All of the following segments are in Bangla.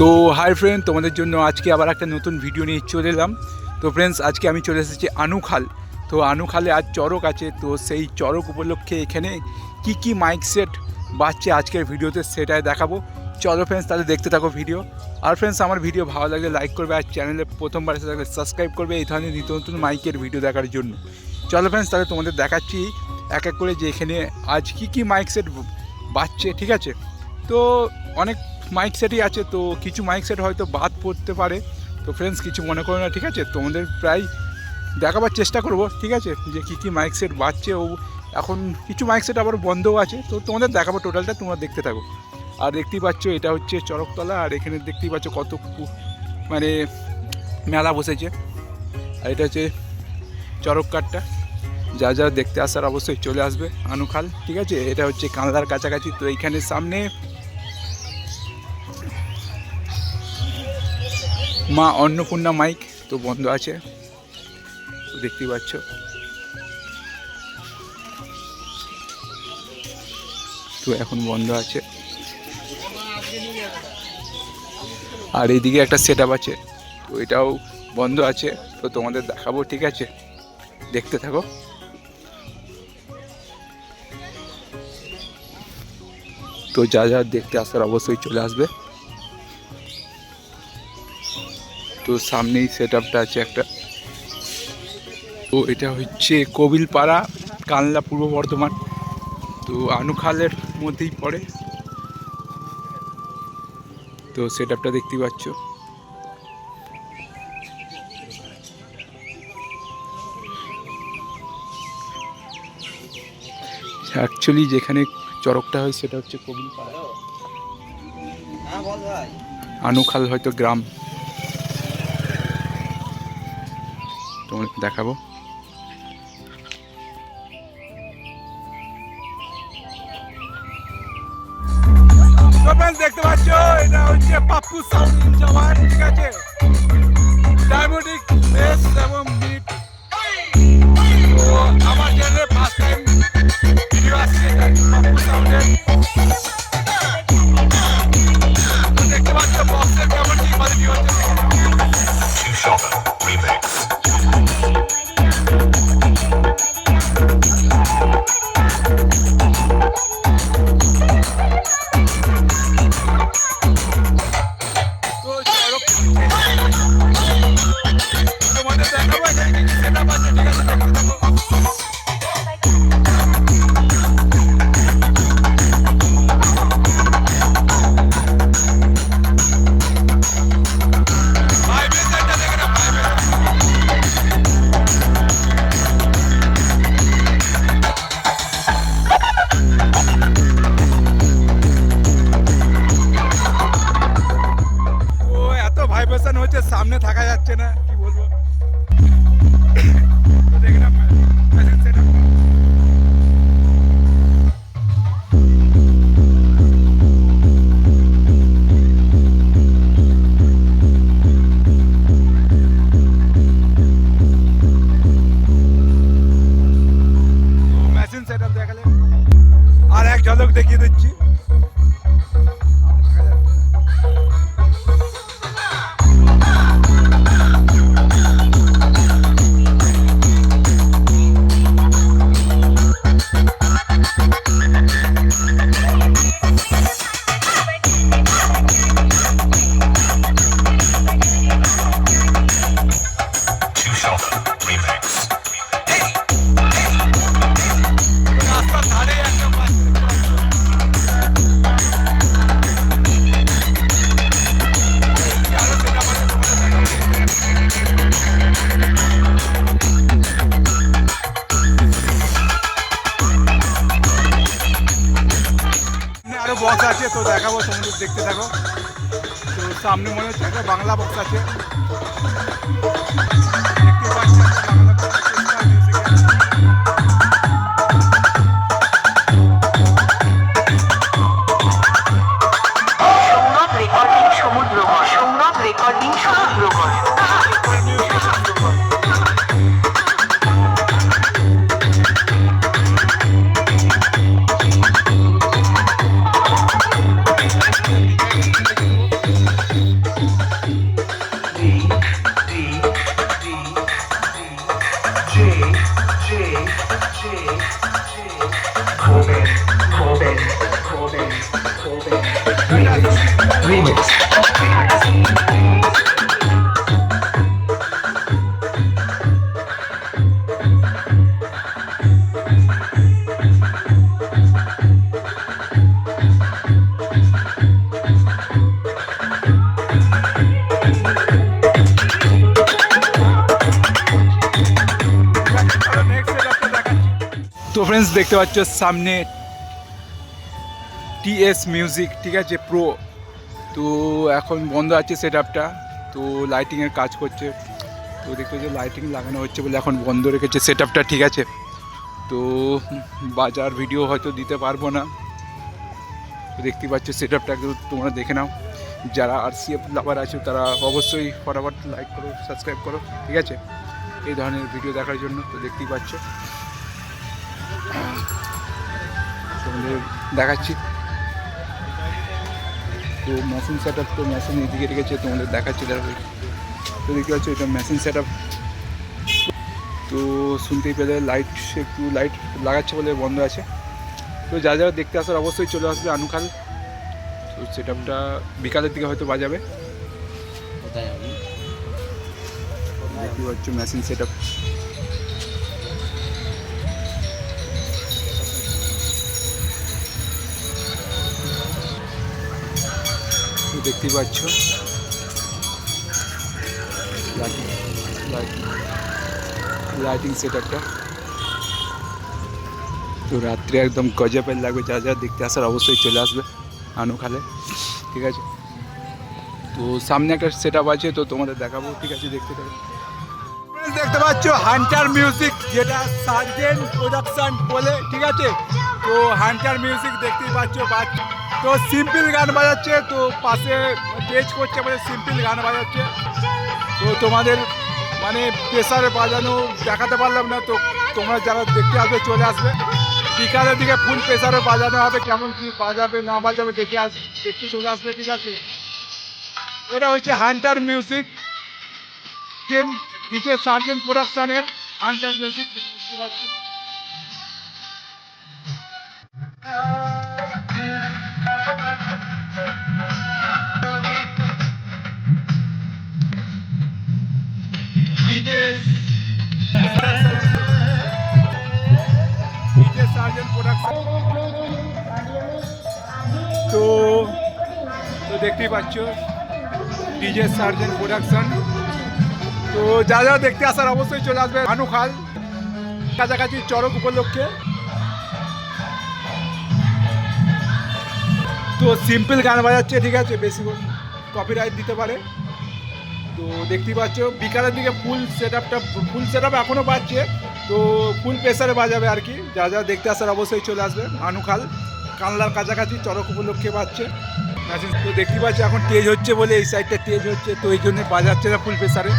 তো হাই ফ্রেন্ড তোমাদের জন্য আজকে আবার একটা নতুন ভিডিও নিয়ে চলে এলাম। তো ফ্রেন্ডস আজকে আমি চলে এসেছি আনুখাল। তো আনুখালে আজ চরক আছে, তো সেই চড়ক উপলক্ষে এখানে কি কি মাইক সেট বাজছে আজকের ভিডিওতে সেটাই দেখাবো। চলো ফ্রেন্ডস তাহলে দেখতে থাকো ভিডিও আর ফ্রেন্ডস আমার ভিডিও ভালো লাগলে লাইক করবে আর চ্যানেলে প্রথমবার এসে থাকলে সাবস্ক্রাইব করবে এই ধরনের নিত্য নতুন মাইকের ভিডিও দেখার জন্য। চলো ফ্রেন্ডস তাহলে তোমাদের দেখাচ্ছি এক এক করে যে এখানে আজ কি কি মাইক সেট বাজছে, ঠিক আছে? তো অনেক মাইক সেটই আছে, তো কিছু মাইক সেট হয়তো বাদ পড়তে পারে। তো ফ্রেন্ডস কিছু মনে করো না, ঠিক আছে? তোমাদের প্রায় দেখাবার চেষ্টা করব, ঠিক আছে? যে কী কী মাইক সেট বাজছে ও, এখন কিছু মাইক সেট আবার বন্ধও আছে, তো তোমাদের দেখাবো টোটালটা তোমরা দেখতে থাকো। আর দেখতেই পাচ্ছ, এটা হচ্ছে চরকতলা, আর এখানে দেখতেই পাচ্ছ কত মানে মেলা বসেছে। আর এটা হচ্ছে চরক কাঠটা যা যা দেখতে আসার অবশ্যই চলে আসবে, আনুখাল, ঠিক আছে? এটা হচ্ছে কানলার কাছাকাছি, তো এইখানে সামনে মা অন্নপূর্ণা মাইক তো বন্ধ আছে, দেখতেই পাচ্ছ। তো এখন বন্ধ আছে। আর এইদিকে একটা সেট আছে, তো এটাও বন্ধ আছে, তো তোমাদের দেখাবো, ঠিক আছে? দেখতে থাকো। তো যা যা দেখতে আসার অবশ্যই চলে আসবে। তো সামনেই সেট আপটা আছে একটা। তো এটা হচ্ছে কবিলপাড়া কানলা পূর্ব বর্ধমান। তো আনুখালের মধ্যেই পড়ে। তো সেট আপটা দেখতেই পাচ্ছ। অ্যাকচুয়ালি যেখানে চড়কটা হয় সেটা হচ্ছে কবিলপাড়া। হ্যাঁ আনুখাল হয়তো গ্রাম। তোমাদের দেখাবো। দেখতে পাচ্ছ, এটা হচ্ছে পাপ্পু সাউন্ড ঠিক আছে? ডায়াবেটিক এবং মিট আমার ফার্স্ট টাইম সামনে মনে হচ্ছে একটা বাংলা বক্স আছে। দেখতে পাচ্ছ সামনে টিএস মিউজিক, ঠিক আছে, প্রো। তো এখন বন্ধ আছে সেট আপটা তো লাইটিংয়ের কাজ করছে। তো দেখতে পাচ্ছ লাইটিং লাগানো হচ্ছে বলে এখন বন্ধ রেখেছে সেট আপটা ঠিক আছে। তো বাজার ভিডিও হয়তো দিতে পারব না। তো দেখতে পাচ্ছ সেট আপটা তোমরা দেখে নাও। যারা আর সি এফ লাভার আছে, তারা অবশ্যই ফটাফট লাইক করো সাবস্ক্রাইব করো, ঠিক আছে। এই ধরনের ভিডিও দেখার জন্য তো দেখতেই পাচ্ছ। দেখাচ্ছি। তো মেশিন সেট আপ তো মেশিন এদিকে রেখেছে তোমাদের দেখাচ্ছি দেখো। তো দেখতে পাচ্ছ এটা মেশিন সেট আপ তো শুনতেই পেলে লাইট একটু লাইট লাগাচ্ছে বলে বন্ধ আছে। তো যা যা দেখতে আসার অবশ্যই চলে আসবে আনুখাল। তো সেট আপটা বিকালের দিকে হয়তো বাজাবে। দেখতে পাচ্ছ মেশিন সেট আপ দেখতেই পাচ্ছ। লাইটিং লাইটিং সেট আপটা তো রাত্রে একদম গজবের লাগবে, যা যা দেখতে আসার অবশ্যই চলে আসবে আনুখালে ঠিক আছে? তো সামনে একটা সেট আপ আছে, তো তোমাদের দেখাবো, ঠিক আছে? দেখতে থাকো। দেখতে পাচ্ছ হান্টার মিউজিক যেটা সার্জেন প্রোডাকশন বলে, ঠিক আছে? তো হান্টার মিউজিক দেখতেই পাচ্ছ বাজ- তো সিম্পল গান বাজাচ্ছে, তো পাশে স্টেজ করছে মানে সিম্পল গান বাজাচ্ছে। তো তোমাদের মানে প্রেশারে বাজানো দেখাতে পারলাম না, তো তোমরা যারা দেখতে আসবে চলে আসবে। বিকালের দিকে ফুল প্রেসারে বাজানো হবে, কেমন কি বাজাবে, না বাজাবে, দেখে আস, দেখতে চলে আসবে, ঠিক আছে? এটা হচ্ছে হান্টার মিউজিক গেম দিতে সার্জেন্ট প্রোডাকশনের হান্টার মিউজিক তো তো দেখতেই পাচ্ছ ডিজে সার্জেন্ট প্রোডাকশন তো যা যা দেখতে আসার অবশ্যই চলে আসবে। ভানু খাল, কাছাকাছি চড়ক উপলক্ষে। তো সিম্পল গান বাজাচ্ছে, ঠিক আছে? বেশি কপিরাইট দিতে পারে। তো দেখতেই পাচ্ছ, বিকালের দিকে ফুল সেট আপটা ফুল সেট আপ এখনও বাজছে। তো ফুল প্রেসারে বাজাবে আর কি। যা যা দেখতে আসার অবশ্যই চলে আসবে। আনুখাল কানলার কাছাকাছি চড়ক উপলক্ষে বাজছে। তো দেখতে পাচ্ছি, এখন তেজ হচ্ছে বলে এই সাইডটা তেজ হচ্ছে, তো এই জন্য বাজাচ্ছে না ফুল প্রেসারে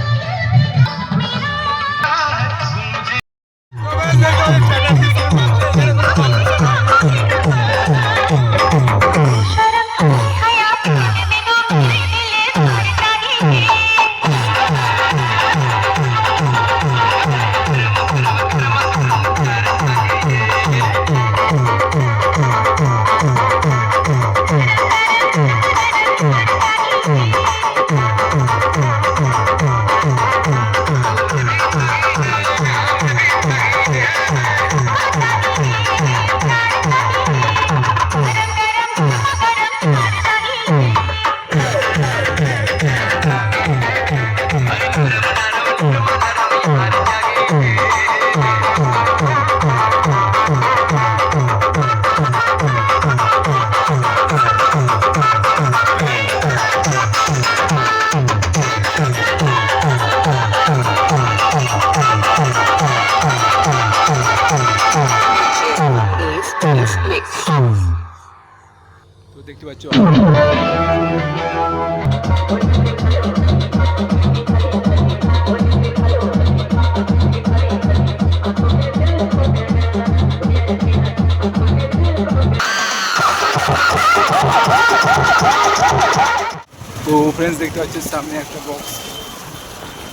ফ্রেন্ডস দেখতে পাচ্ছি সামনে একটা বক্স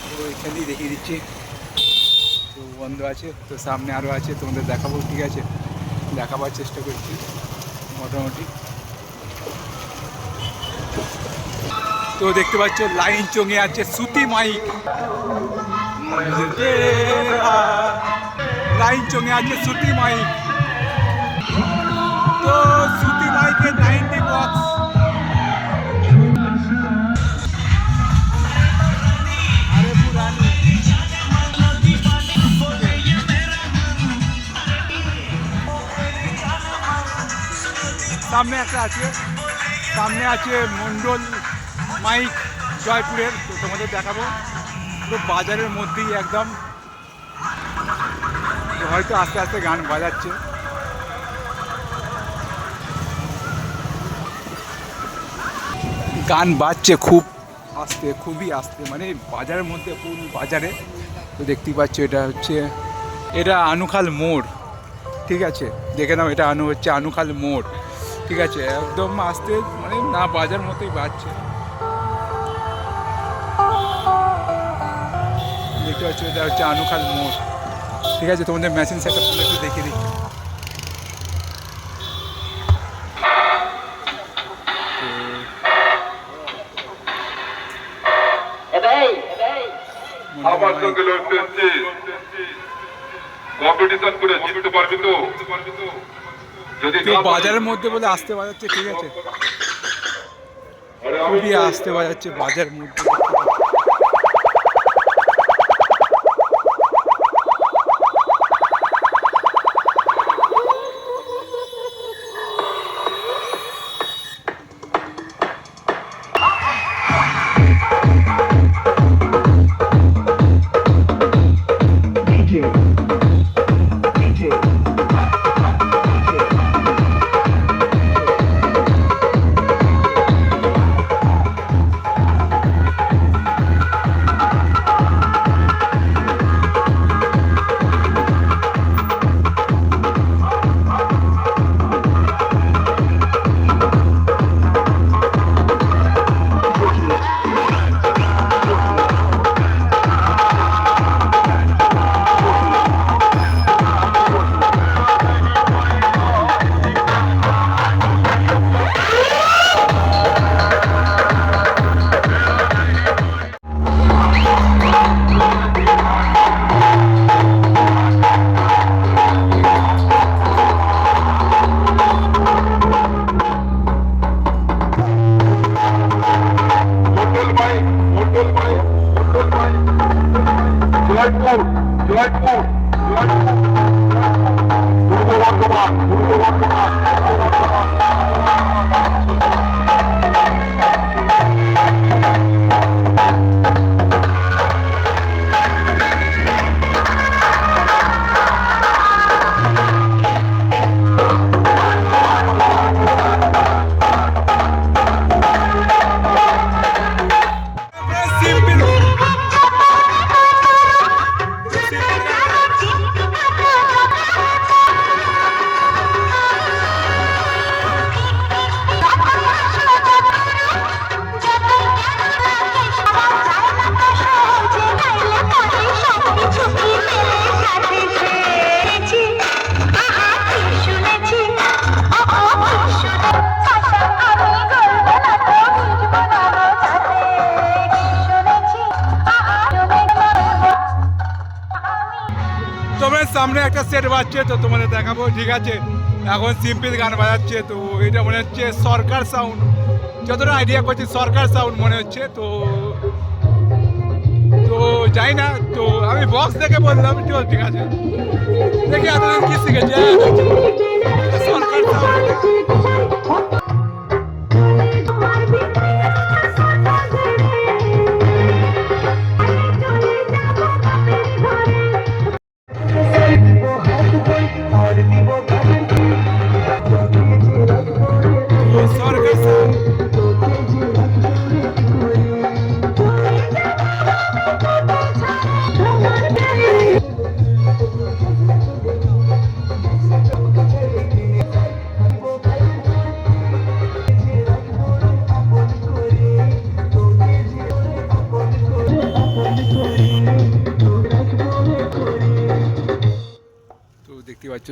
তো এখানেই দেখিয়ে দিচ্ছি। তো বন্ধ আছে, তো সামনে আরও আছে, তোমাদের দেখাবো, ঠিক আছে? দেখাবার চেষ্টা করছি, মোটামুটি। তো দেখতে পাচ্ছ, লাইন চঙে আছে সুতি মাইক। লাইন চঙে আছে সুতি মাইক। তো সুতি মাইকের নাইনটি বক্স সামনে একটা আছে। সামনে আছে মন্ডল মাইক জয়পুরের। তো তোমাদের দেখাবো। পুরো বাজারের মধ্যেই একদম। হয়তো আস্তে আস্তে গান বাজাচ্ছে। গান বাজছে খুব আস্তে, খুবই আস্তে। মানে বাজারের মধ্যে, ফুল বাজারে। তো দেখতেই পাচ্ছ, এটা হচ্ছে, এটা আনুখাল মোড়। ঠিক আছে? দেখে নাও, এটা আনু হচ্ছে আনুখাল মোড়। ঠিক আছে একদম আস্তে মানে না বাজার মতোই বাজছে। দেখতে পাচ্ছ এটা হচ্ছে আনুখাল মোড়। ঠিক আছে তোমাদের মেশিন সেট আপ একটু দেখিয়ে দিই। আমার সঙ্গে লড়তে এসছিস। কম্পিটিশন করে জিততে পারবি তো? যদি তো না পারিস, বাজারের মধ্যে বলে আসতে বাজাচ্ছে ঠিক আছে? খুবই আসতে বাজাচ্ছে বাজার মধ্যে। সেট বাজছে, তো তোমাদের দেখাবো, ঠিক আছে? এখন সিম্পল গান বাজাচ্ছে, তো এটা মনে হচ্ছে সরকার সাউন্ড যতটা আইডিয়া করছি, সরকার সাউন্ড মনে হচ্ছে, তো তো যাই না, তো আমি বক্স দেখে বললাম, ঠিক আছে? দেখি এতদিন কি শিখেছি পাচ্ছ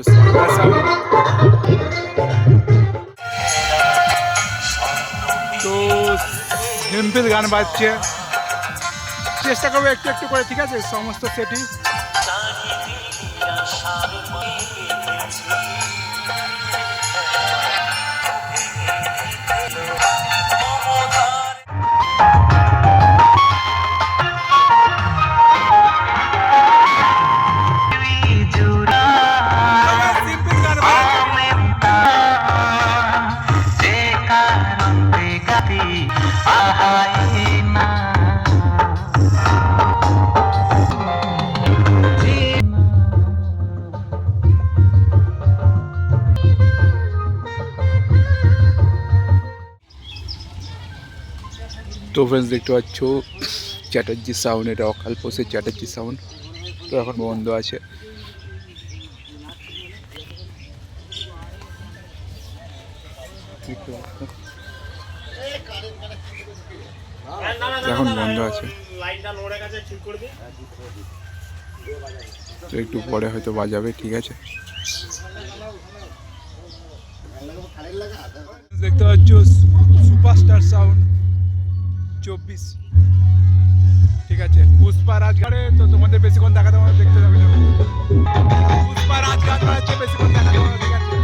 তো সিম্পল গান বাজছে। চেষ্টা করব একটু একটু করে ঠিক আছে? সমস্ত সেটই তো ফ্রেন্ডস দেখতে পাচ্ছ, চ্যাটার্জি সাউন্ড এটা অকাল পোষের চ্যাটার্জি সাউন্ড তো এখন বন্ধ আছে। এখন বন্ধ আছে। তো একটু পরে হয়তো বাজাবে, ঠিক আছে। দেখতে পাচ্ছ, সুপারস্টার সাউন্ড চব্বিশ। ঠিক আছে পুষ্পা রাজগাড়ে তো তোমাদের বেশিক্ষণ দেখাতে আমার দেখতে যাবে না। পুষ্পা রাজগাড় হচ্ছে বেশিক্ষণ দেখাতে ঠিক আছে।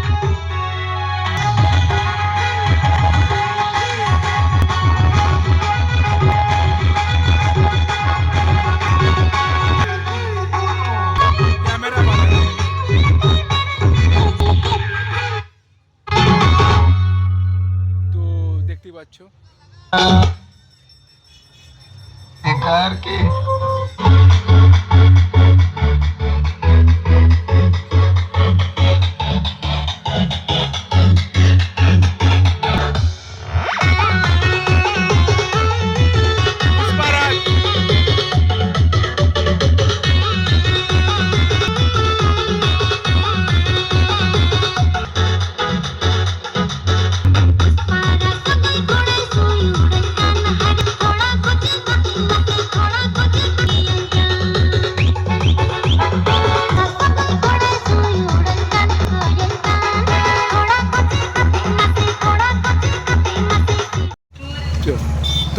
পাচ্ছ?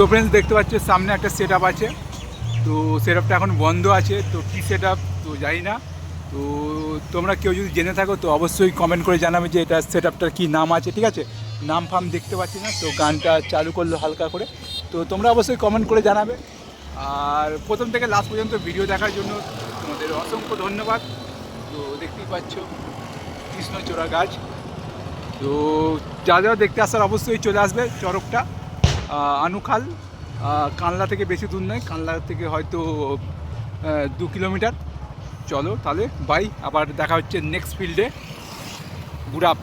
ফ্রেন্ডস দেখতে পাচ্ছ, সামনে একটা সেট আছে। তো সেট এখন বন্ধ আছে। তো কী সেট তো জানি না। তো তোমরা কেউ যদি জেনে থাকো, তো অবশ্যই কমেন্ট করে জানাবে যে এটা সেট আপটার কী নাম আছে, ঠিক আছে? নাম ফাম দেখতে পাচ্ছি না, তো গানটা চালু করল হালকা করে। তো তোমরা অবশ্যই কমেন্ট করে জানাবে। আর প্রথম থেকে লাস্ট পর্যন্ত ভিডিও দেখার জন্য তোমাদের অসংখ্য ধন্যবাদ। তো দেখতেই পাচ্ছ, কৃষ্ণচূড়া গাছ। তো যা যারা দেখতে আসার অবশ্যই চলে আসবে চরকটা আনুখাল কানলা থেকে বেশি দূর নয়, কানলা থেকে হয়তো দু কিলোমিটার। চলো তাহলে বাই আবার দেখা হচ্ছে নেক্সট ফিল্ডে গুড আপ।